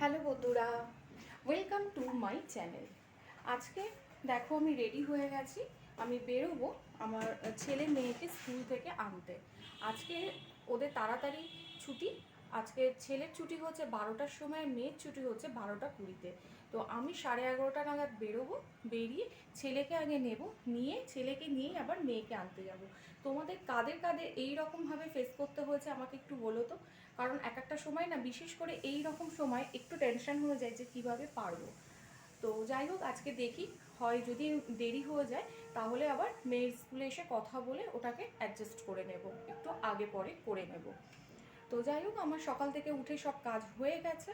Hello বন্ধুরা welcome to my channel আজকে দেখো আমি রেডি হয়ে গেছি, আমি বেরোবো আমার ছেলে মেয়েকে স্কুল থেকে আনতে। আজকে ওদের তাড়াতাড়ি ছুটি, আজকে ছেলের ছুটি হচ্ছে বারোটার সময়, মেয়ের ছুটি হচ্ছে বারোটা কুড়িতে। তো আমি সাড়ে এগারোটা নাগাদ বেরোবো, বেরিয়ে ছেলেকে আগে নেব, নিয়ে ছেলেকে নিয়ে আবার মেয়েকে আনতে যাব। তোমাদের কাদের কাদের এই রকমভাবে ফেস করতে হয়েছে আমাকে একটু বলো তো। কারণ এক একটা সময় না, বিশেষ করে এই রকম সময় একটু টেনশন হয়ে যায় যে কীভাবে পারব। তো যাই হোক, আজকে দেখি, হয় যদি দেরি হয়ে যায়, তাহলে আবার মেয়ের স্কুলে এসে কথা বলে ওটাকে অ্যাডজাস্ট করে নেব, একটু আগে পরে করে নেব। তো যাই হোক, আমার সকাল থেকে উঠে সব কাজ হয়ে গেছে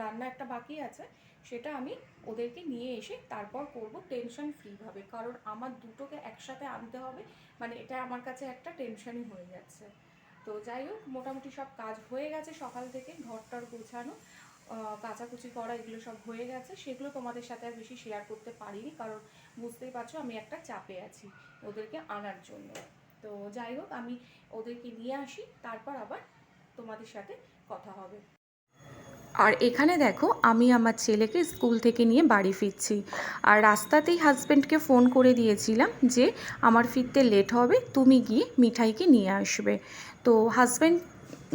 রান্না একটা বাকি আছে, সেটা আমি ওদেরকে নিয়ে এসে তারপর করব টেনশন ফ্রিভাবে কারণ আমার দুটোকে একসাথে আনতে হবে মানে এটা আমার কাছে একটা টেনশনই হয়ে যাচ্ছে। তো যাই হোক, মোটামুটি সব কাজ হয়ে গেছে সকাল থেকে, ঘরটার গোছানো কাচাকুচি করা, এগুলো সব হয়ে গেছে। সেগুলো তোমাদের সাথে আর বেশি শেয়ার করতে পারিনি, কারণ বুঝতেই পারছ আমি একটা চাপে আছি ওদেরকে আনার জন্য। তো যাই হোক, আমি ওদেরকে নিয়ে আসি, তারপর আবার তোমাদের সাথে কথা হবে। আর এখানে দেখো, আমি আমার ছেলেকে স্কুল থেকে নিয়ে বাড়ি ফিরছি। আর রাস্তাতেই হাজব্যান্ডকে ফোন করে দিয়েছিলাম যে, আমার ফিরতে লেট হবে, তুমি গিয়ে মিঠাইকে নিয়ে আসবে। তো হাজব্যান্ড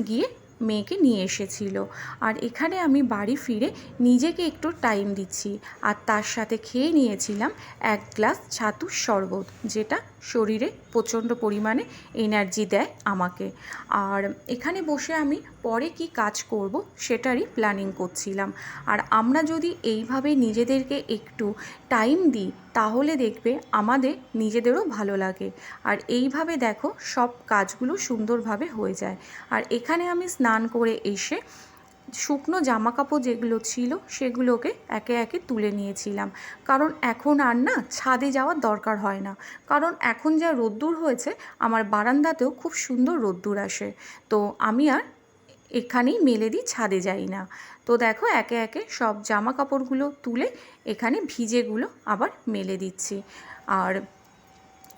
গিয়ে মেয়েকে নিয়ে এসেছিল। আর এখানে আমি বাড়ি ফিরে নিজেকে একটু টাইম দিচ্ছি। আর তার সাথে খেয়ে নিয়েছিলাম এক গ্লাস ছাতুর শরবত, যেটা শরীরে প্রচণ্ড পরিমাণে এনার্জি দেয় আমাকে। আর এখানে বসে আমি পরে কি কাজ করব সেটারই প্ল্যানিং করছিলাম। আর আমরা যদি এইভাবে নিজেদেরকে একটু টাইম দিই, তাহলে দেখবে আমাদের নিজেদেরও ভালো লাগে। আর এইভাবে দেখো সব কাজগুলো সুন্দরভাবে হয়ে যায়। আর এখানে আমি স্নান করে এসে শুকনো জামা কাপড় যেগুলো ছিল সেগুলোকে একে একে তুলে নিয়েছিলাম। কারণ এখন আর না ছাদে যাওয়ার দরকার হয় না। কারণ এখন যা রোদ্দুর হয়েছে, আমার বারান্দাতেও খুব সুন্দর রোদ্দুর আসে। তো আমি আর এখানেই মেলে দিই ছাদে যাই না। তো দেখো একে একে সব জামা কাপড়গুলো তুলে এখানে ভিজেগুলো আবার মেলে দিচ্ছি। আর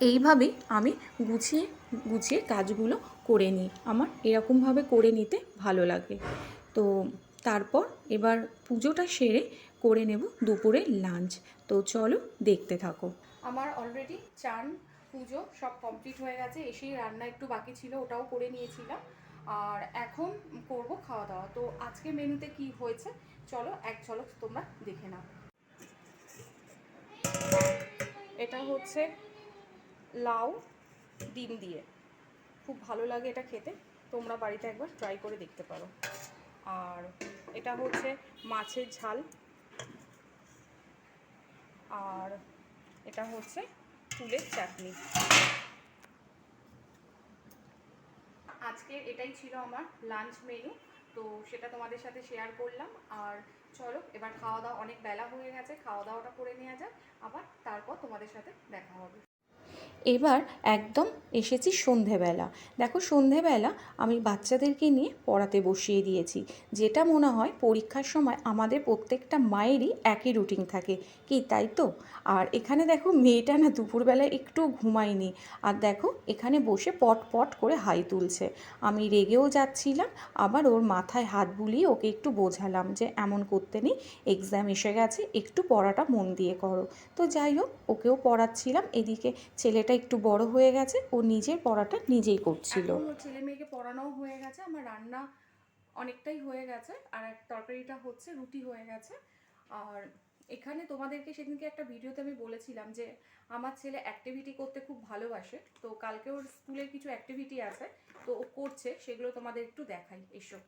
এইভাবেই আমি গুছিয়ে গুছিয়ে কাজগুলো করে নিই। আমার এরকমভাবে করে নিতে ভালো লাগে। তো তারপর এবার পুজোটা সেরে করে নেব দুপুরের লাঞ্চ। তো চলো দেখতে থাকো। আমার অলরেডি চান পুজো সব কমপ্লিট হয়ে গেছে, এসেই রান্না একটু বাকি ছিল, ওটাও করে নিয়েছিলাম। আর এখন করব খাওয়া দাওয়া। তো আজকে মেনুতে কি হয়েছে? চলো এক ঝলক তোমরা দেখে নাও। এটা হচ্ছে লাউ ডিম দিয়ে। খুব ভালো লাগে এটা খেতে। তোমরা বাড়িতে একবার ট্রাই করে দেখতে পারো। আর এটা হচ্ছে মাছের ঝাল। আর এটা হচ্ছে ফুলের চাটনি। আজকে এটাই ছিল আমার লাঞ্চ মেনু তো সেটা তোমাদের সাথে শেয়ার করলাম। আর চলো, এবার খাওয়া দাওয়া অনেক বেলা হয়ে গেছে, খাওয়া দাওয়াটা করে নেওয়া যাক। আবার তারপর তোমাদের সাথে দেখা হবে। এবার একদম এসেছি সন্ধেবেলা। দেখো সন্ধেবেলা আমি বাচ্চাদেরকে নিয়ে পড়াতে বসিয়ে দিয়েছি। যেটা মনে হয় পরীক্ষার সময় আমাদের প্রত্যেকটা মায়েরই একই রুটিন থাকে। কি তাই তো? আর এখানে দেখো মেয়েটা না দুপুরবেলায় একটু ঘুমায়নি। আর দেখো এখানে বসে পট পট করে হাই তুলছে। আমি রেগেও যাচ্ছিলাম, আবার ওর মাথায় হাত বুলিয়ে ওকে একটু বোঝালাম যে এমন করতে নেই এক্সাম এসে গেছে, একটু পড়াটা মন দিয়ে করো। তো যাই হোক, ওকেও পড়াচ্ছিলাম। এদিকে ছেলেটা একটু বড় হয়ে গেছে ও নিজের পড়াটা নিজেই করছিল। ছেলে মেয়েকে পড়ানো হয়ে গেছে আমার রান্না অনেকটাই হয়ে গেছে আর এক তরকারিটা হচ্ছে রুটি হয়ে গেছে। আর এখানে তোমাদেরকে সেদিনকে একটা ভিডিওতে আমি বলেছিলাম যে আমার ছেলে অ্যাক্টিভিটি করতে খুব ভালোবাসে তো কালকে ওর স্কুলের কিছু অ্যাক্টিভিটি আছে তো ও করছে সেগুলো তোমাদের একটু দেখাই এসো।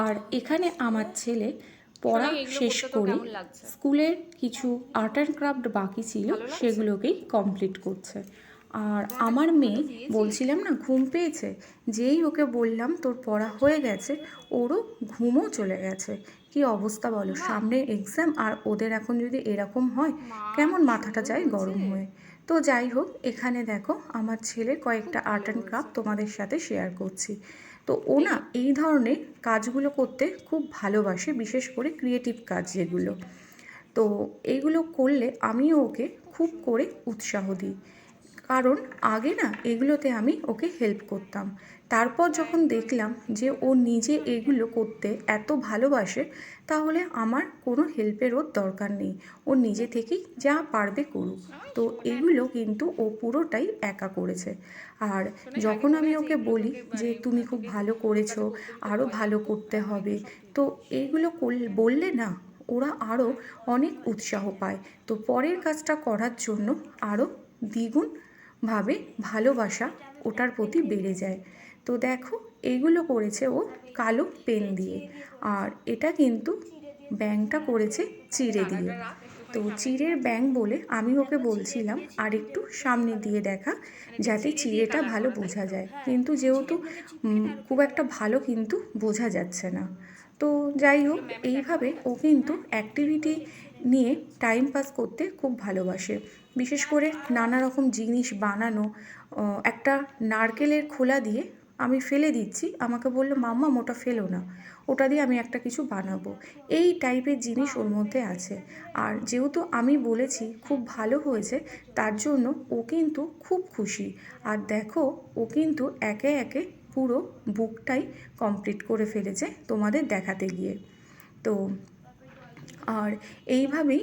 আর এখানে আমার ছেলে পড়া শেষ করে স্কুলের কিছু আর্ট অ্যান্ড ক্রাফট বাকি ছিল সেগুলোকেই কমপ্লিট করছে। আর আমার মেয়ে বলছিলাম না ঘুম পেয়েছে। যেই ওকে বললাম তোর পড়া হয়ে গেছে ওরও ঘুমও চলে গেছে। কি অবস্থা বলো? সামনে এক্সাম আর ওদের এখন যদি এরকম হয় কেমন মাথাটা যায় গরম হয়ে? তো যাই হোক এখানে দেখো আমার ছেলের কয়েকটা আর্ট অ্যান্ড ক্রাফট তোমাদের সাথে শেয়ার করছি। তো ও না এই ধরনের কাজগুলো করতে খুব ভালোবাসে, বিশেষ করে ক্রিয়েটিভ কাজ যেগুলো। তো এইগুলো করলে আমিও ওকে খুব করে উৎসাহ দিই। কারণ আগে না এগুলোতে আমি ওকে হেল্প করতাম। তারপর যখন দেখলাম যে ও নিজে এগুলো করতে এত ভালোবাসে, তাহলে আমার কোনো হেল্পের ওর দরকার নেই। ও নিজে থেকেই যা পারবে করুক। তো এগুলো কিন্তু ও পুরোটাই একা করেছে। আর যখন আমি ওকে বলি যে তুমি খুব ভালো করেছ আরও ভালো করতে হবে, তো এইগুলো বললে না ওরা আরও অনেক উৎসাহ পায়। তো পরের কাজটা করার জন্য আরও দ্বিগুণভাবে ভালোবাসা ওটার প্রতি বেড়ে যায়। তো দেখো, এগুলো করেছে ও কালো পেন দিয়ে। আর এটা কিন্তু ব্যাংটা করেছে চিড়ে দিয়ে। তো চিড়ের ব্যাং বলে আমি ওকে বলছিলাম আর একটু সামনে দিয়ে দেখা যাতে চিড়েটা ভালো বোঝা যায়। কিন্তু যেহেতু খুব একটা ভালো কিন্তু বোঝা যাচ্ছে না। তো যাই হোক, এইভাবে ও কিন্তু অ্যাক্টিভিটি নিয়ে টাইম পাস করতে খুব ভালোবাসে। বিশেষ করে নানা রকম জিনিস বানানো একটা নারকেলের খোলা দিয়ে আমি ফেলে দিচ্ছি। আমাকে বলল, মাম্মা ওটা ফেলো না। ওটা দিয়ে আমি একটা কিছু বানাবো। এই টাইপের জিনিস ওর মধ্যে আছে। আর যেহেতু আমি বলেছি খুব ভালো হয়েছে, তার জন্য ও কিন্তু খুব খুশি। আর দেখো, ও কিন্তু একে একে পুরো বুকটাই কমপ্লিট করে ফেলেছে তোমাদের দেখাতে গিয়ে। তো আর এইভাবেই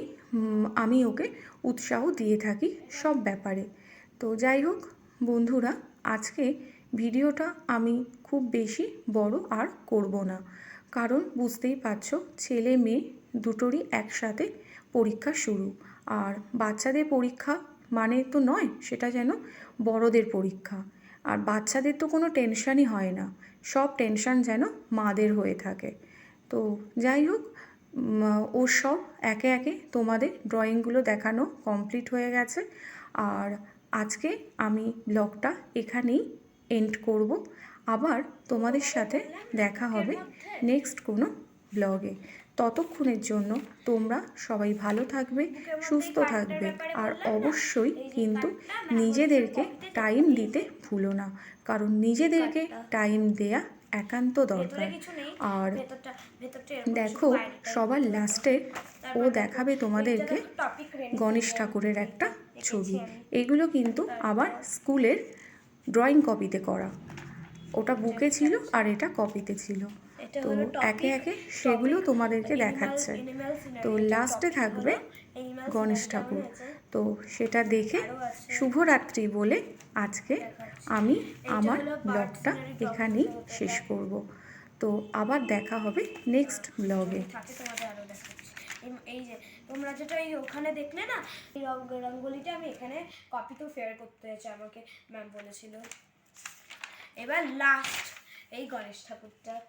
আমি ওকে উৎসাহ দিয়ে থাকি সব ব্যাপারে। তো যাই হোক, বন্ধুরা, আজকে ভিডিওটা আমি খুব বেশি বড় আর করব না। কারণ বুঝতেই পারছ, ছেলে মেয়ে দুটোরই একসাথে পরীক্ষা শুরু। আর বাচ্চাদের পরীক্ষা মানে তো নয়, সেটা যেন বড়দের পরীক্ষা। আর বাচ্চাদের তো কোনো টেনশানই হয় না, সব টেনশান যেন মাদের হয়ে থাকে। তো যাই হোক ওর সব একে একে তোমাদের ড্রয়িংগুলো দেখানো কমপ্লিট হয়ে গেছে। আর আজকে আমি ব্লগটা এখানেই এন্ড করব। আবার তোমাদের সাথে দেখা হবে নেক্সট কোনো ব্লগে। ততক্ষণের জন্য তোমরা সবাই ভালো থাকবে, সুস্থ থাকবে। আর অবশ্যই কিন্তু নিজেদেরকে টাইম দিতে ভুলো না। কারণ নিজেদেরকে টাইম দেয়া একান্ত দরকার। আর দেখো সবার লাস্টে ও দেখাবে তোমাদেরকে গণেশ ঠাকুরের একটা ছবি। এগুলো কিন্তু আবার স্কুলের ড্রয়িং কপিতে করা। ওটা বুকে ছিল আর এটা কপিতে ছিল। তো একে একে সেগুলো তোমাদেরকে দেখাচ্ছে। তো লাস্টে থাকবে গণেশ ঠাকুর। তো সেটা দেখে শুভরাত্রি বলে আজকে আমি আমার ব্লগটা এখানেই শেষ করব। তো আবার দেখা হবে নেক্সট ব্লগে। এই- যে, তোমরা যেটা এই ওখানে দেখলে না, এই রঙ্গোলিটা আমি এখানে কপিতেও ফেয়ার করতে হয়েছে আমাকে ম্যাম বলেছিল। এবার লাস্ট এই গণেশ ঠাকুরটা।